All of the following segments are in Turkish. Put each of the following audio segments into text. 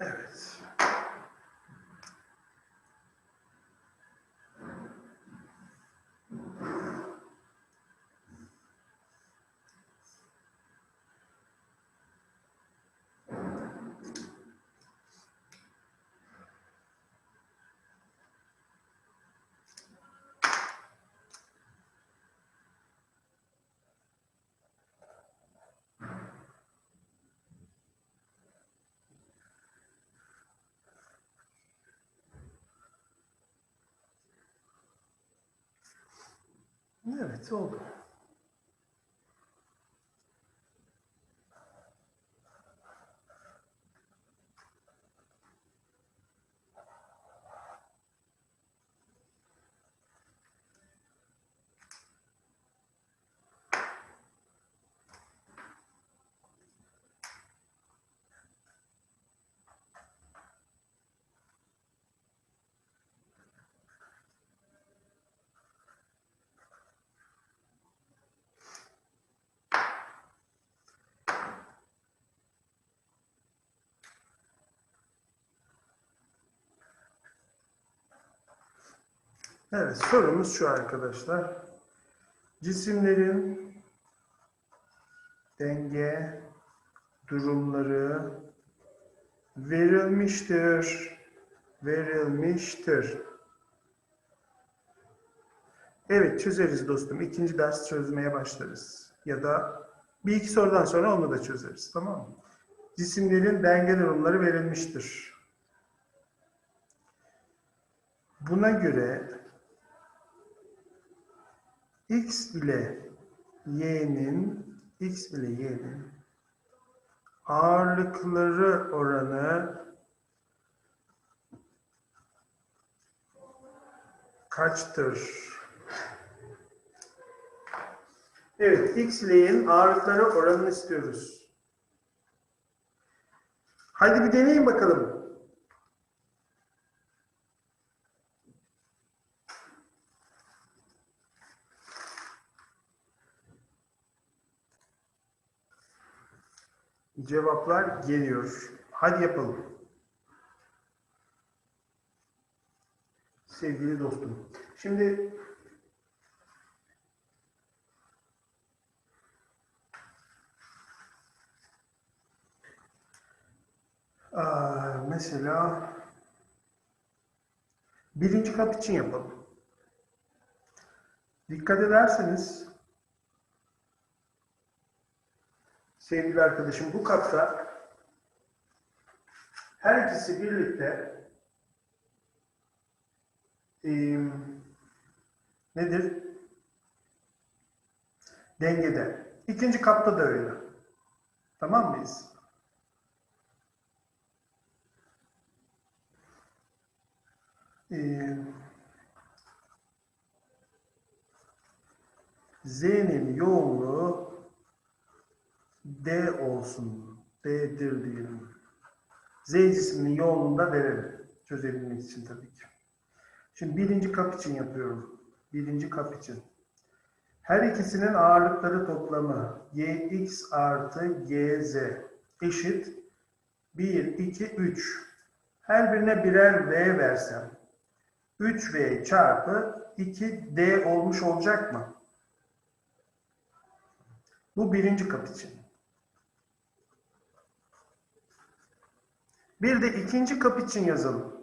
Evet. Evet oldu. Evet sorumuz şu arkadaşlar. Cisimlerin denge durumları verilmiştir. Verilmiştir. Evet çözeriz dostum. İkinci ders çözmeye başlarız. Ya da bir iki sorudan sonra onu da çözeriz. Tamam mı? Cisimlerin denge durumları verilmiştir. Buna göre x ile y'nin x ile y'nin ağırlıkları oranı kaçtır? Evet, x ile y'nin ağırlıkları oranını istiyoruz. Hadi bir deneyin bakalım. Cevaplar geliyor. Hadi yapalım. Sevgili dostum. Şimdi mesela birinci kap için yapalım. Dikkat ederseniz sevgili arkadaşım bu kapta her ikisi birlikte eee, nedir? Dengede. İkinci kapta da öyle. Tamam mıyız? Eee, Z'nin yoğunluğu D olsun. D'dir diyelim. Z cisminin yoğunluğunu da verelim. Çözebilmek için tabii ki. Şimdi birinci kap için yapıyorum. Birinci kap için. Her ikisinin ağırlıkları toplamı Gx artı Gz eşit 1, 2, 3. Her birine birer V versem 3V çarpı 2D olmuş olacak mı? Bu birinci kap için. Bir de ikinci kap için yazalım.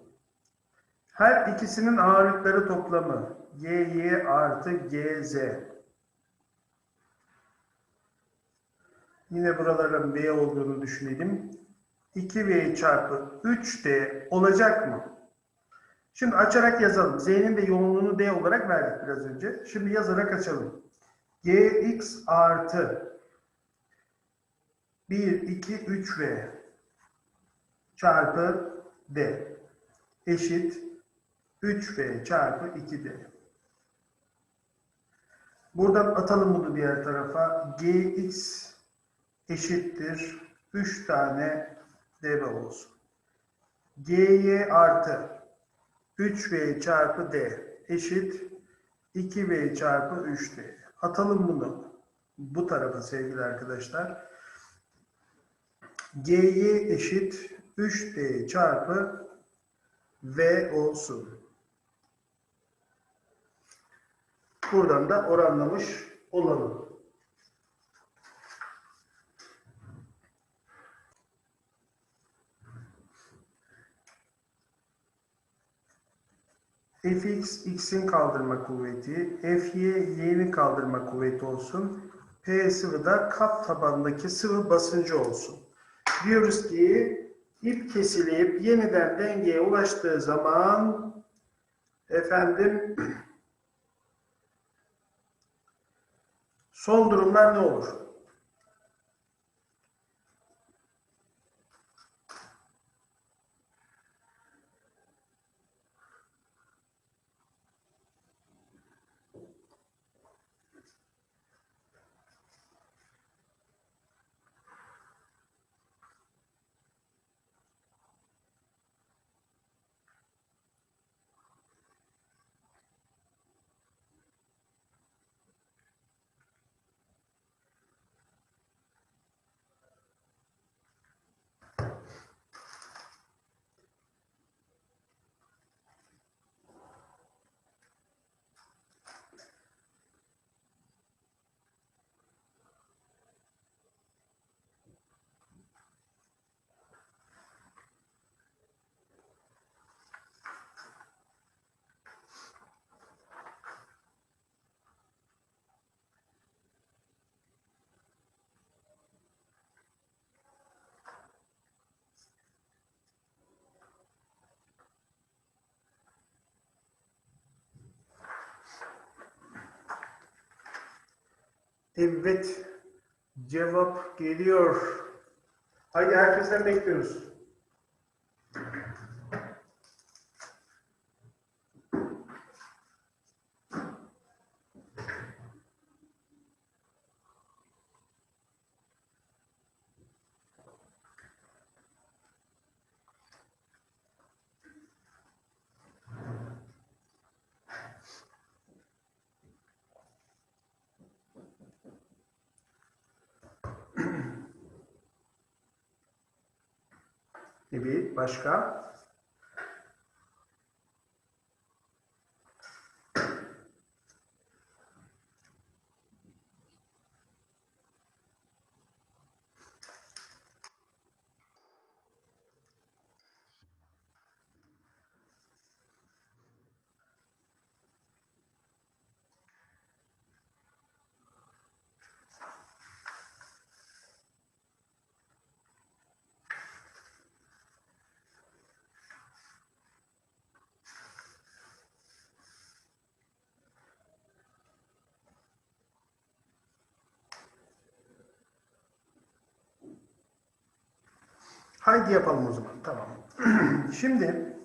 Her ikisinin ağırlıkları toplamı GY artı GZ. Yine buraların B olduğunu düşünelim. 2V çarpı 3D olacak mı? Şimdi açarak yazalım. Z'nin de yoğunluğunu D olarak verdik biraz önce. Şimdi yazarak açalım. Gx artı 1, 2, 3V çarpı D eşit 3V çarpı 2D. Buradan atalım bunu diğer tarafa. Gx eşittir 3 tane dv olsun. Gy artı 3v çarpı d eşit 2v çarpı 3d. Atalım bunu bu tarafa sevgili arkadaşlar. Gy eşit 3D çarpı V olsun. Buradan da oranlamış olalım. fx x'in kaldırma kuvveti, fy y'nin kaldırma kuvveti olsun. P sıvı da kap tabanındaki sıvı basıncı olsun. Diyoruz ki ip kesilip yeniden dengeye ulaştığı zaman efendim son durumlar ne olur? Evet. Cevap geliyor. Haydi herkesten bekliyoruz. Başka? Haydi yapalım o zaman. Tamam. Şimdi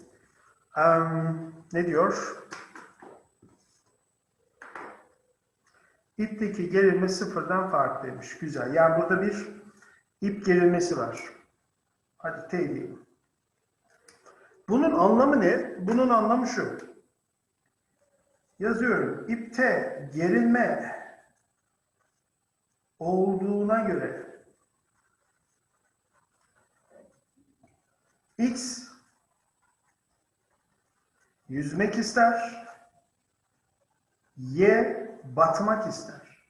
em, ne diyor? İpteki gerilme sıfırdan farklıymış. Güzel. Yani burada bir ip gerilmesi var. Hadi T diyelim. Bunun anlamı ne? Bunun anlamı şu. Yazıyorum. İpte gerilme olduğuna göre X yüzmek ister, Y batmak ister.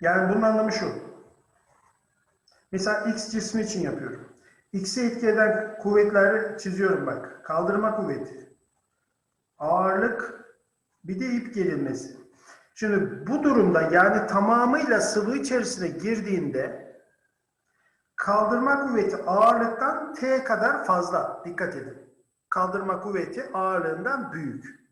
Yani bunun anlamı şu. Mesela X cismi için yapıyorum. X'e etki eden kuvvetleri çiziyorum bak. Kaldırma kuvveti, ağırlık, bir de ip gerilmesi. Şimdi bu durumda yani tamamıyla sıvı içerisine girdiğinde Kaldırma kuvveti ağırlıktan T kadar fazla. Dikkat edin. Kaldırma kuvveti ağırlığından büyük.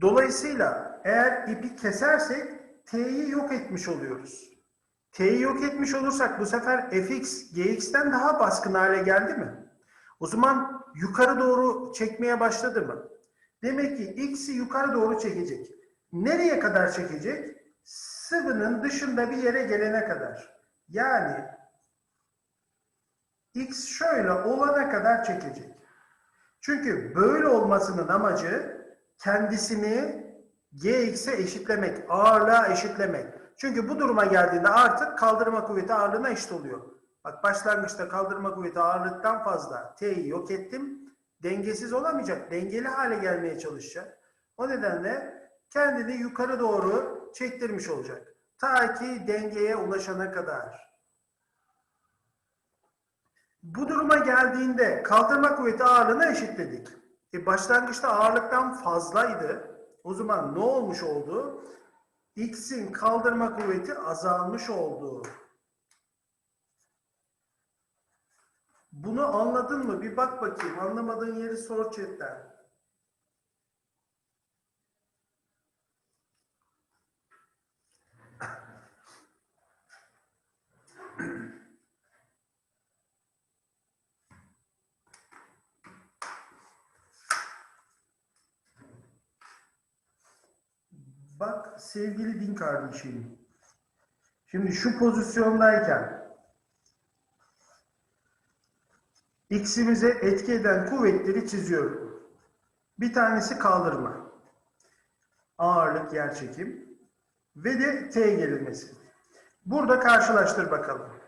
Dolayısıyla eğer ipi kesersek T'yi yok etmiş oluyoruz. T'yi yok etmiş olursak bu sefer fx gx'ten daha baskın hale geldi mi? O zaman yukarı doğru çekmeye başladı mı? Demek ki x'i yukarı doğru çekecek. Nereye kadar çekecek? Sıvının dışında bir yere gelene kadar. Yani x şöyle olana kadar çekecek. Çünkü böyle olmasının amacı kendisini gx'e eşitlemek, ağırlığa eşitlemek. Çünkü bu duruma geldiğinde artık kaldırma kuvveti ağırlığına eşit oluyor. Bak başlangıçta kaldırma kuvveti ağırlıktan fazla T'yi yok ettim. Dengesiz olamayacak. Dengeli hale gelmeye çalışacak. O nedenle kendini yukarı doğru çektirmiş olacak. Ta ki dengeye ulaşana kadar. Bu duruma geldiğinde kaldırma kuvveti ağırlığına eşitledik. E başlangıçta ağırlıktan fazlaydı. O zaman ne olmuş oldu? X'in kaldırma kuvveti azalmış oldu. Bunu anladın mı? Bir bak bakayım. Anlamadığın yeri sor chatten. Bak sevgili din kardeşim. Şimdi şu pozisyondayken X'imize etki eden kuvvetleri çiziyorum. Bir tanesi kaldırma. Ağırlık, yerçekim ve de T gerilmesi. Burada karşılaştır bakalım.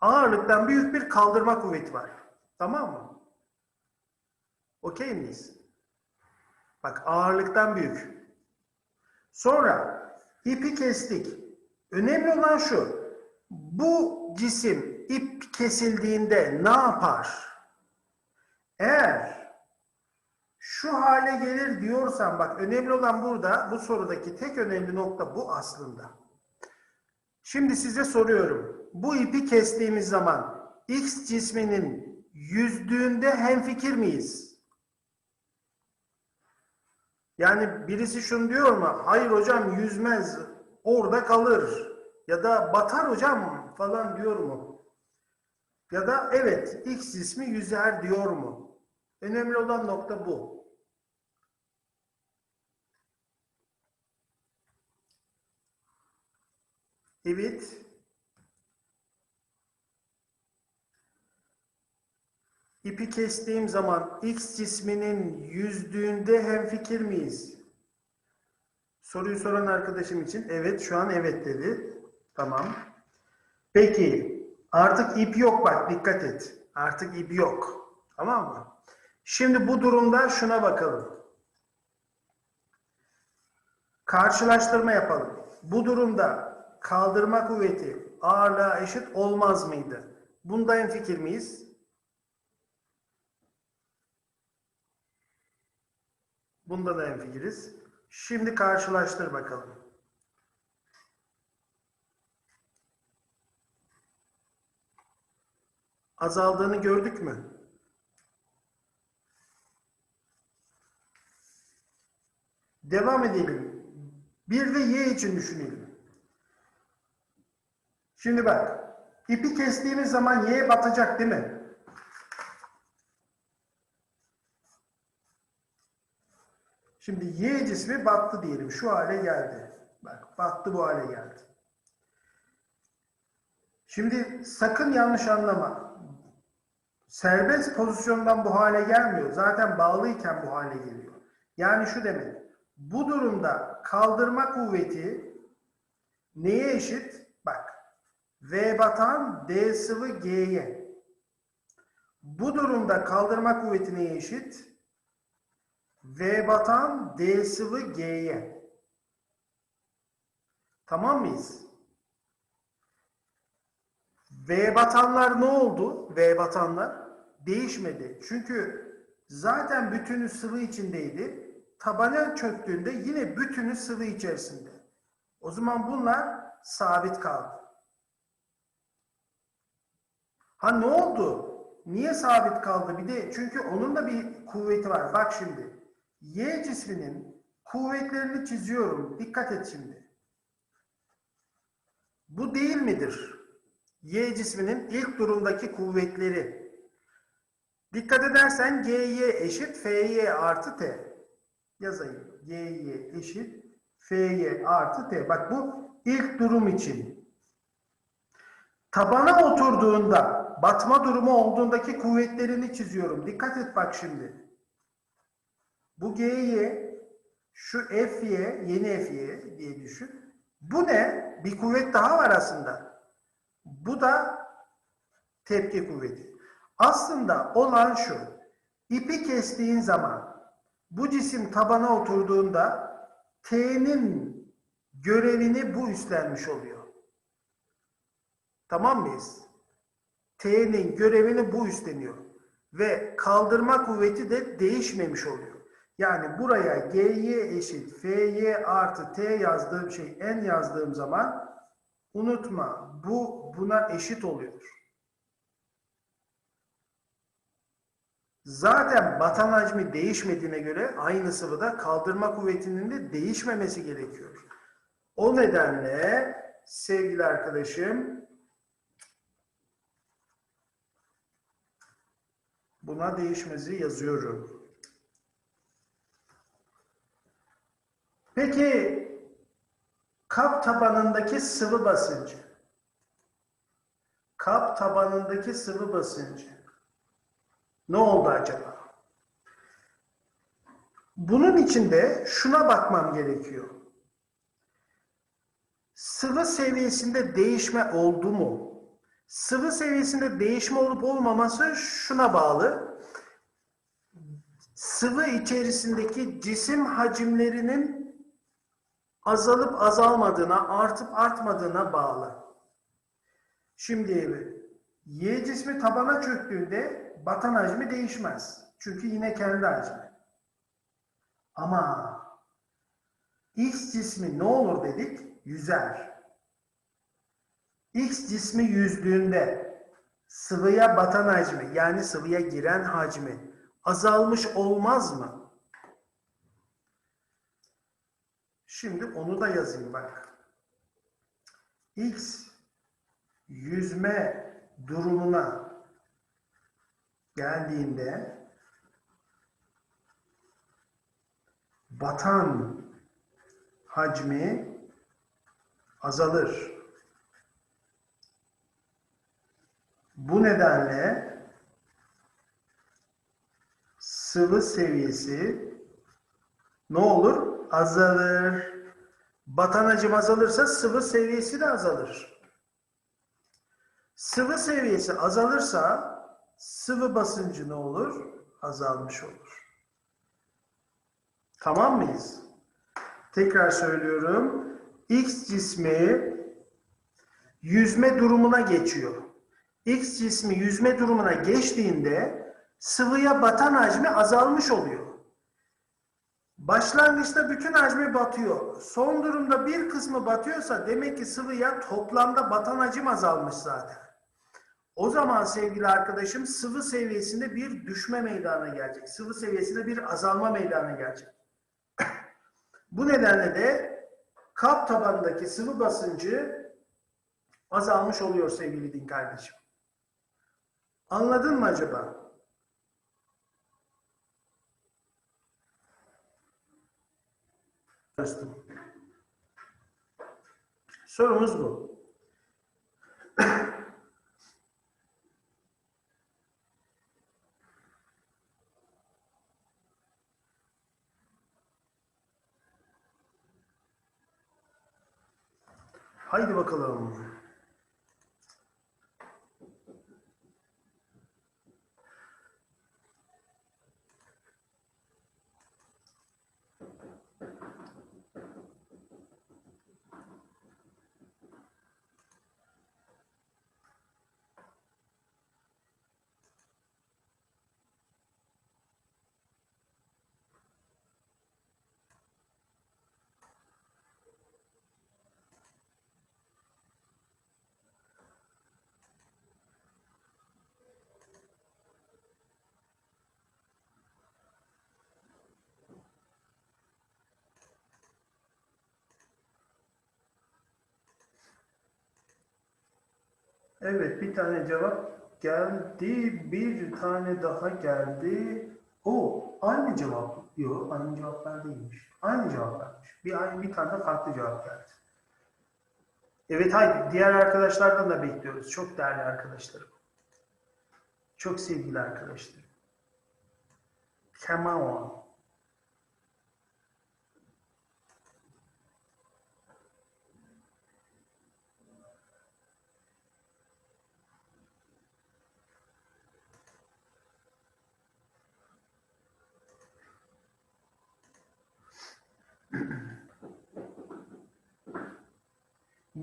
Ağırlıktan büyük bir kaldırma kuvveti var. Tamam mı? Okey miyiz? Bak ağırlıktan büyük. Sonra ipi kestik. Önemli olan şu. Bu cisim ip kesildiğinde ne yapar? Eğer şu hale gelir diyorsan bak önemli olan burada bu sorudaki tek önemli nokta bu aslında. Şimdi size soruyorum. Bu ipi kestiğimiz zaman X cisminin yüzdüğünde hemfikir miyiz? Yani birisi şunu diyor mu? Hayır hocam yüzmez, orada kalır. Ya da batar hocam falan diyor mu? Ya da evet X ismi yüzer diyor mu? Önemli olan nokta bu. Evet. İpi kestiğim zaman X cisminin yüzdüğünde hemfikir miyiz? Soruyu soran arkadaşım için evet şu an evet dedi. Tamam. Peki artık ip yok bak dikkat et. Artık ip yok. Tamam mı? Şimdi bu durumda şuna bakalım. Karşılaştırma yapalım. Bu durumda kaldırma kuvveti ağırlığa eşit olmaz mıydı? Bunda en fikir miyiz? Bunda da en fikiriz. Şimdi karşılaştır bakalım. Azaldığını gördük mü? Devam edelim. Bir de y için düşünelim. Şimdi bak. ipi kestiğimiz zaman y batacak değil mi? Şimdi y cismi battı diyelim. Şu hale geldi. Bak battı bu hale geldi. Şimdi sakın yanlış anlama. Serbest pozisyondan bu hale gelmiyor. Zaten bağlıyken bu hale geliyor. Yani şu demek. Bu durumda kaldırma kuvveti neye eşit? Bak. V batan D sıvı G'ye. Bu durumda kaldırma kuvveti neye eşit? V batan D sıvı G'ye. Tamam mıyız? V batanlar ne oldu? V batanlar değişmedi. Çünkü zaten bütünü sıvı içindeydi. Tabana çöktüğünde yine bütünü sıvı içerisinde. O zaman bunlar sabit kaldı. Ha ne oldu? Niye sabit kaldı? Bir de çünkü onun da bir kuvveti var. Bak şimdi. Y cisminin kuvvetlerini çiziyorum. Dikkat et şimdi. Bu değil midir? Y cisminin ilk durumdaki kuvvetleri. Dikkat edersen GY eşit FY artı T. Yazayım. GY eşit FY artı T. Bak bu ilk durum için. Tabana oturduğunda, batma durumu olduğundaki kuvvetlerini çiziyorum. Dikkat et bak şimdi. Bu G'ye Şu Fy, yeni Fy diye düşün. Bu ne? Bir kuvvet daha var aslında. Bu da tepki kuvveti. Aslında olan şu. İpi kestiğin zaman bu cisim tabana oturduğunda T'nin görevini bu üstlenmiş oluyor. Tamam mıyız? T'nin görevini bu üstleniyor. Ve kaldırma kuvveti de değişmemiş oluyor. Yani buraya Gy eşit Fy artı T yazdığım şey N yazdığım zaman unutma bu buna eşit oluyor. Zaten batan hacmi değişmediğine göre aynı sıvıda kaldırma kuvvetinin de değişmemesi gerekiyor. O nedenle sevgili arkadaşım buna değişmezi yazıyorum. Peki kap tabanındaki sıvı basıncı. Kap tabanındaki sıvı basıncı. Ne oldu acaba? Bunun içinde şuna bakmam gerekiyor. Sıvı seviyesinde değişme oldu mu? Sıvı seviyesinde değişme olup olmaması şuna bağlı. Sıvı içerisindeki cisim hacimlerinin azalıp azalmadığına, artıp artmadığına bağlı. Şimdi Y cismi tabana çöktüğünde batan hacmi değişmez. Çünkü yine kendi hacmi. Ama X cismi ne olur dedik? Yüzer. X cismi yüzdüğünde sıvıya batan hacmi yani sıvıya giren hacmi azalmış olmaz mı? Şimdi onu da yazayım bak. X yüzme durumuna geldiğinde batan hacmi azalır. Bu nedenle sıvı seviyesi ne olur? Azalır. Batan hacim azalırsa sıvı seviyesi de azalır. Sıvı seviyesi azalırsa sıvı basıncı ne olur? Azalmış olur. Tamam mıyız? Tekrar söylüyorum. X cismi yüzme durumuna geçiyor. X cismi yüzme durumuna geçtiğinde sıvıya batan hacmi azalmış oluyor. Başlangıçta bütün hacmi batıyor. Son durumda bir kısmı batıyorsa demek ki sıvıya toplamda batan hacim azalmış zaten. O zaman sevgili arkadaşım sıvı seviyesinde bir düşme meydana gelecek. Sıvı seviyesinde bir azalma meydana gelecek. Bu nedenle de kap tabanındaki sıvı basıncı azalmış oluyor sevgili din kardeşim. Anladın mı acaba? Sorumuz bu. Haydi bakalım. Evet bir tane cevap geldi. Bir tane daha geldi. O aynı cevap. Yok aynı cevaplar değilmiş. Aynı cevaplarmış. Bir, aynı, bir tane de farklı cevap geldi. Evet haydi diğer arkadaşlardan da bekliyoruz. Çok değerli arkadaşlarım. Çok sevgili arkadaşlarım. Come on.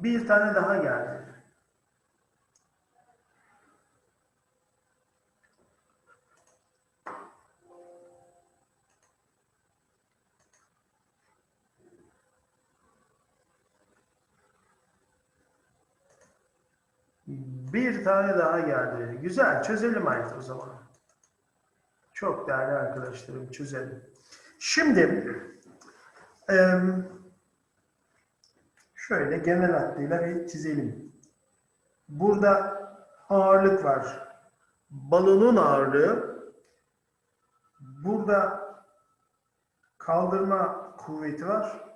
Bir tane daha geldi. Bir tane daha geldi. Güzel, çözelim artık o zaman. Çok değerli arkadaşlarım, çözelim. Şimdi, em, şöyle genel hattıyla bir çizelim. Burada ağırlık var. Balonun ağırlığı. Burada kaldırma kuvveti var.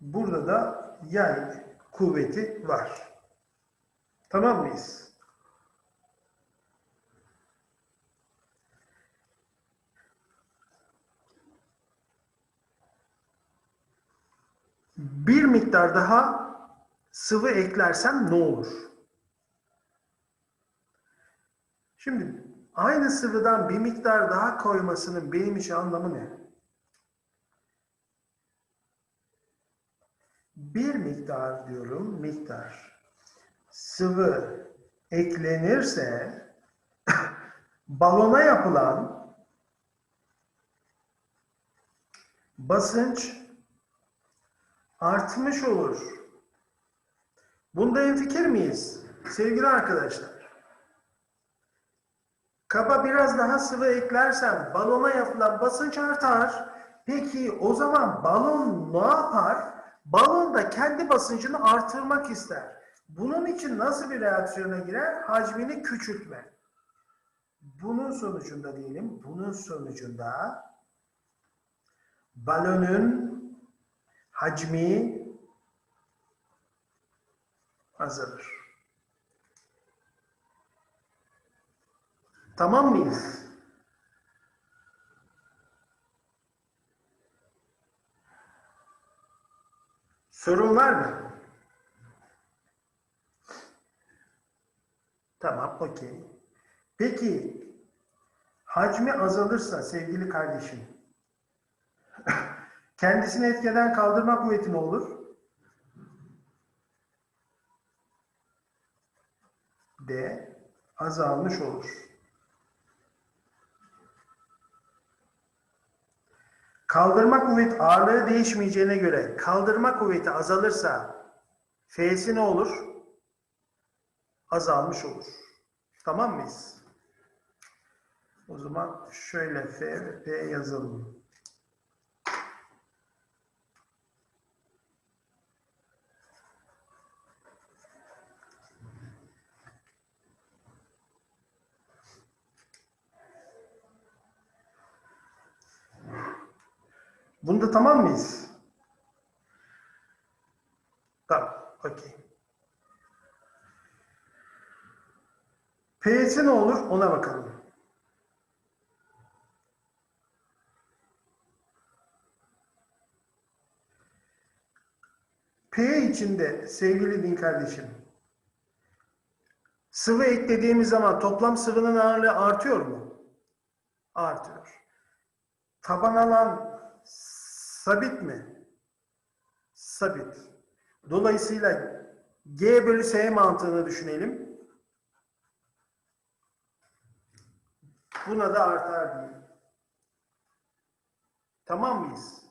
Burada da yay kuvveti var. Tamam mıyız? Bir miktar daha sıvı eklersem ne olur? Şimdi aynı sıvıdan bir miktar daha koymasının benim için anlamı ne? Bir miktar diyorum, miktar sıvı eklenirse balona yapılan basınç artmış olur. Bunda hemfikir miyiz? Sevgili arkadaşlar. Kaba biraz daha sıvı eklersem balona yapılan basınç artar. Peki o zaman balon ne yapar? Balon da kendi basıncını artırmak ister. Bunun için nasıl bir reaksiyona girer? Hacmini küçültme. Bunun sonucunda diyelim, bunun sonucunda balonun hacmi azalır. Tamam mıyız? Sorun var mı? Tamam, okey. Peki, hacmi azalırsa sevgili kardeşim, kendisini etkeden kaldırma kuvveti ne olur? D azalmış olur. Kaldırma kuvveti ağırlığı değişmeyeceğine göre kaldırma kuvveti azalırsa F'si ne olur? Azalmış olur. Tamam mıyız? O zaman şöyle F ve P yazalım. Bunda tamam mıyız? Tamam, okey. P'si ne olur ona bakalım. P içinde sevgili din kardeşim sıvı eklediğimiz zaman toplam sıvının ağırlığı artıyor mu? Artıyor. Taban alan sabit mi? Sabit. Dolayısıyla G bölü S mantığını düşünelim. Buna da artar diyelim. Tamam mıyız?